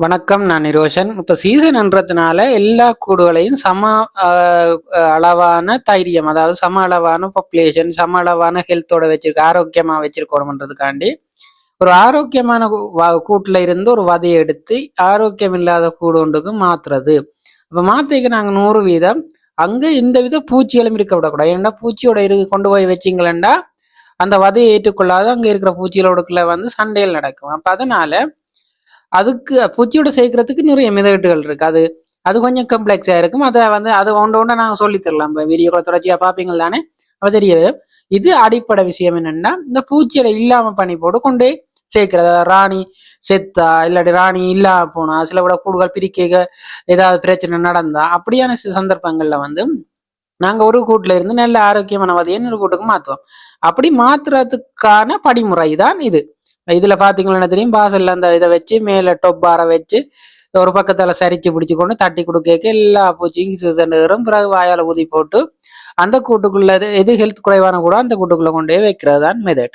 வணக்கம் நான் நிரோஷன். இப்போ சீசன்ன்றதுனால எல்லா கூடுகளையும் சம அளவான தைரியம் அதாவது சம அளவான பாப்புலேஷன் சம அளவான ஹெல்த்தோட வச்சிருக்க ஆரோக்கியமாக வச்சிருக்கணும்ன்றதுக்காண்டி ஒரு ஆரோக்கியமான கூ- கூட்டில் இருந்து ஒரு வதையை எடுத்து ஆரோக்கியம் இல்லாத கூடு ஒன்றுக்கு மாத்துறது. இப்போ மாத்திக்கு நாங்கள் நூறு வீதம் அங்கே இந்த வித பூச்சிகளும் இருக்க விடக்கூடாது. ஏன்னா பூச்சியோட இருக்கு கொண்டு போய் வச்சிங்களேண்டா அந்த வதையை ஏற்றுக்கொள்ளாத அங்கே இருக்கிற பூச்சிகளோடுக்குள்ள வந்து சண்டைகள் நடக்கும். அப்போ அதனால அதுக்கு பூச்சியோட சேர்க்கறதுக்கு நிறைய மெதட்டுகள் இருக்கு. அது அது கொஞ்சம் கம்ப்ளெக்ஸாக இருக்கும். அதை வந்து அது ஒன்று ஒன்று நாங்கள் சொல்லித் தரலாம். இப்போ வீடியோக்களை தொடர்ச்சியாக பார்ப்பீங்கள் தானே? அப்போ தெரிய வரும். இது அடிப்படை விஷயம் என்னென்னா இந்த பூச்சியை இல்லாமல் பண்ணி போட்டு கொண்டு போய் சேர்க்கிறது. அதாவது ராணி செத்தா இல்லாட்டி ராணி இல்லாம போனா சில விட கூடுகள் பிரிக்க ஏதாவது பிரச்சனை நடந்தா அப்படியான சில சந்தர்ப்பங்கள்ல வந்து நாங்க ஒரு கூட்டுல இருந்து நல்ல ஆரோக்கியமான வதையை இன்னொரு கூட்டுக்கு மாத்துவோம். அப்படி மாத்துறதுக்கான படிமுறை தான் இது. இதுல பாத்தீங்கன்னா தெரியும்? பாசல்ல அந்த இதை வச்சு மேல டொப்பார வச்சு ஒரு பக்கத்துல சரிச்சு பிடிச்சு கொண்டு தட்டி கொடுக்க எல்லா பூச்சியும் சிதறும் பிறகு வாயால ஊதி போட்டு அந்த கூட்டுக்குள்ள எது- எது ஹெல்த் குறைவான கூட அந்த கூட்டுக்குள்ள கொண்டே வைக்கிறது தான் மெதட்